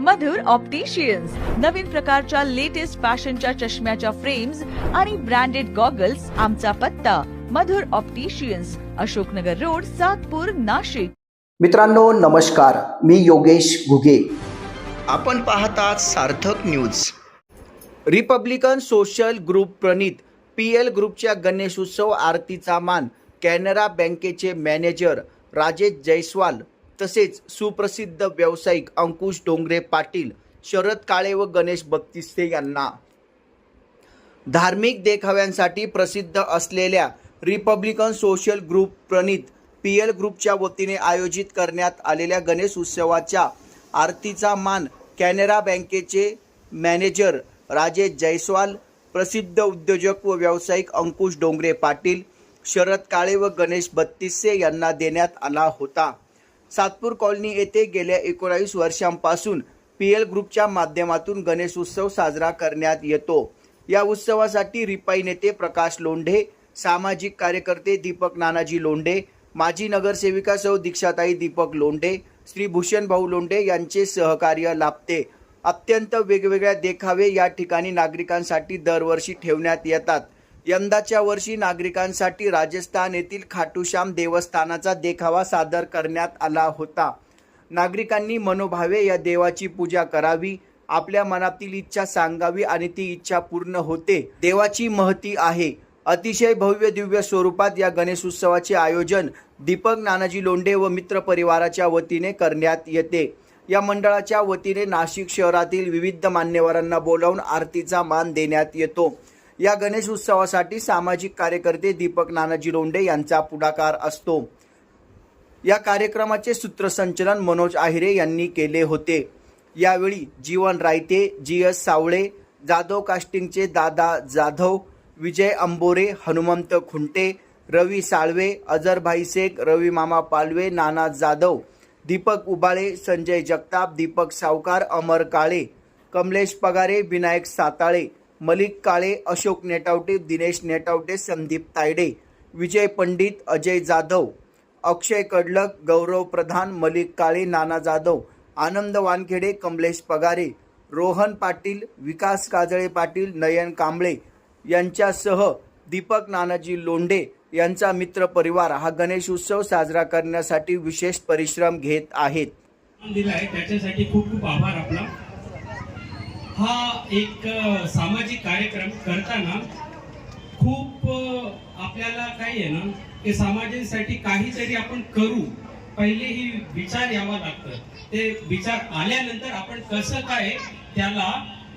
मधुर opticians नवीन प्रकारच्या latest फॅशनच्या चष्म्याच्या फ्रेम्स आणि ब्रँडेड गॉगल्स आमचा पत्ता. Madhur opticians Ashoknagar road Satpur Nashik. मित्रांनो नमस्कार. मी योगेश घुगे. आपण पाहतात Sarthak news republican social group प्रणित पी एल ग्रुपच्या गणेशोत्सव आरतीचा मान कॅनरा बँकेचे मॅनेजर राजेश जयस्वाल तसेच सुप्रसिद्ध व्यावसायिक अंकुश डोंगरे पाटील शरद काळे व गणेश बत्तिस्ते यांना. धार्मिक देखाव्यांसाठी प्रसिद्ध असलेल्या रिपब्लिकन सोशल ग्रुप प्रणित पी एल ग्रुपच्या वतीने आयोजित करण्यात आलेल्या गणेश उत्सवाच्या आरतीचा मान कॅनरा बँकेचे मॅनेजर राजेश जयस्वाल प्रसिद्ध उद्योजक व व्यावसायिक अंकुश डोंगरे पाटील शरद काळे व गणेश बत्तीसे यांना देण्यात आला होता. सातपूर कॉलनी येथे गेल्या एकोणावीस वर्षांपासून पी एल ग्रुपच्या माध्यमातून गणेश उत्सव साजरा करण्यात येतो. या उत्सवासाठी रिपाई नेते प्रकाश लोंढे सामाजिक कार्यकर्ते दीपक नानाजी लोंढे माजी नगरसेविका सौ दीक्षाताई दीपक लोंढे श्री भूषण भाऊ लोंढे यांचे सहकार्य लाभते. अत्यंत वेगवेगळ्या देखावे या ठिकाणी नागरिकांसाठी दरवर्षी ठेवण्यात येतात. यंदाच्या वर्षी नागरिकांसाठी राजस्थान येथील खाटूश्याम देवस्थानाचा देखावा सादर करण्यात आला होता. नागरिकांनी मनोभावे या देवाची पूजा करावी आपल्या मनातील इच्छा सांगावी आणि ती इच्छा पूर्ण होते. देवाची महती आहे. अतिशय भव्य दिव्य स्वरूपात या गणेश उत्सवाचे आयोजन दीपक नानाजी लोंढे व मित्र परिवाराच्या वतीने करण्यात येते. या मंडळाच्या वतीने नाशिक शहरातील विविध मान्यवरांना बोलावून आरतीचा मान देण्यात येतो. या गणेश उत्सवासाठी सामाजिक कार्यकर्ते दीपक नानाजी रोंडे यांचा पुढाकार असतो. या कार्यक्रमाचे सूत्रसंचलन मनोज आहिरे यांनी केले होते. यावेळी जीवन रायते जी एस सावळे जाधव कास्टिंगचे दादा जाधव विजय अंबोरे हनुमंत खुंटे रवी साळवे अजरभाई शेख रवी मामा पालवे नाना जाधव दीपक उबाळे संजय जगताप दीपक सावकार अमर काळे कमलेश पगारे विनायक साताळे मलिक काळे अशोक नेटावटे दिनेश नेटावटे संदीप तायडे विजय पंडित अजय जाधव अक्षय कडलक गौरव प्रधान मलिक काळे नाना जाधव आनंद वानखेडे कमलेश पगारे रोहन पाटील विकास काजळे पाटील नयन कांबळे यांच्यासह दीपक नानाजी लोंढे यांचा मित्र परिवार हा गणेश उत्सव साजरा करण्यासाठी विशेष परिश्रम घेत आहेत. दिला आहे. त्याच्यासाठी खूप खूप आभार आपला. हा एक सामाजिक कार्यक्रम करताना खूप आपल्याला काय आहे ना की समाजासाठी काहीतरी आपण करू. पहिले ही विचार यावा लागतं ते विचार आल्यानंतर आपण कसं काय त्याला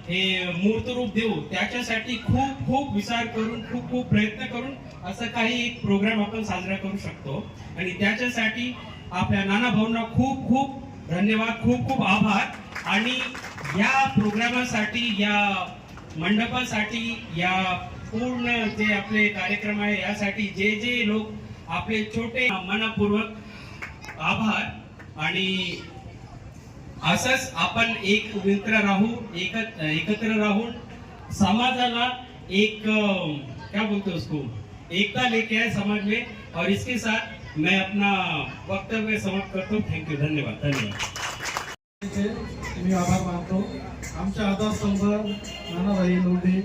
हे मूर्त रूप देऊ त्याच्यासाठी खूप खूप विचार करून खूप खूप प्रयत्न करून असं काही एक प्रोग्राम आपण साजरा करू शकतो. आणि त्याच्यासाठी आपल्या नाना भाऊंना खूप खूप धन्यवाद खूप खूप आभार. आणि या प्रोग्रामासाठी या मंडपासाठी या पूर्ण जे आपले कार्यक्रम आहे यासाठी जे जे लोक आपले छोटे मनापूर्वक आभार. आणि असंच आपण एक मित्र राहू एकत्र एकत्र राहून समाजाला एक क्या बोलते उसको? एकता लेके आए समाज में. और इसके साथ मैं अपना वक्तव्य समाप्त करता हूँ. थैंक यू धन्यवाद. धन्यवाद. मी आभार मानतो. आमच्या आधारस्तंभ नानाभाई लोंढे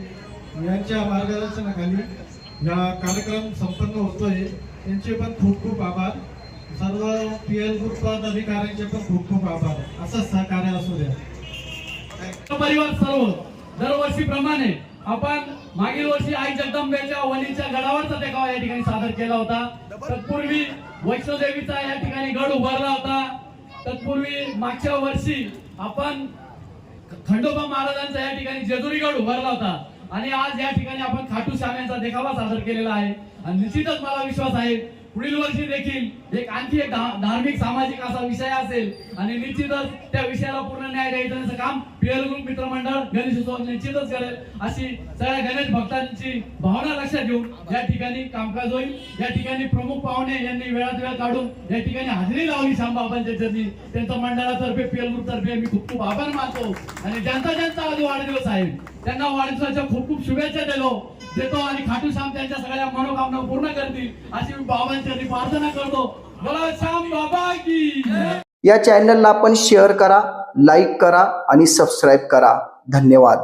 यांच्या मार्गदर्शनाखाली हा कार्यक्रम संपन्न होतोय. त्यांचे पण खूप खूप आभार. सर्व पी एल ग्रुप अधिकाऱ्यांचे पण खूप खूप आभार. असं सहकार्य असू द्या. परिवार सर्व दरवर्षीप्रमाणे आपण मागील वर्षी आई जगदंबेच्या वलीच्या गडावरचा देखावा या ठिकाणी सादर केला होता. तत्पूर्वी वैष्णोदेवीचा या ठिकाणी गड उभारला होता. तत्पूर्वी मागच्या वर्षी आपण खंडोबा महाराजांचा या ठिकाणी जेजुरीगड उभारला होता. आणि आज या ठिकाणी आपण खाटू श्याम यांचा देखावा सादर केलेला आहे. आणि निश्चितच मला विश्वास आहे पुढील वर्षी देखील एक आणखी एक धार्मिक सामाजिक असा विषय असेल आणि निश्चितच त्या विषयाला पूर्ण न्याय द्यायचं काम पीएल ग्रुप मित्रमंडळ गणेश उत्सव निश्चितच करेल अशी सगळ्या गणेश भक्तांची भावना लक्षात घेऊन या ठिकाणी कामकाज होईल. या ठिकाणी प्रमुख पाहुणे यांनी वेळात वेळ काढून या ठिकाणी हजेरी लावली श्यामबाबांच्या चरणी. त्यांच्या मंडळातर्फे पीएल ग्रुप तर्फे मी खूप खूप आभार मानतो. आणि ज्यांचा ज्यांचा आज वाढदिवस आहे त्यांना वाढदिवसाच्या खूप खूप शुभेच्छा दिलो देतो आणि खाटू श्याम त्यांच्या सगळ्या मनोकामना पूर्ण करतील. अशी मी बाबांच्या प्रार्थना करतो. बोला श्याम बाबा की. या चॅनलला आपण शेअर करा लाईक करा आणि सबस्क्राईब करा. धन्यवाद.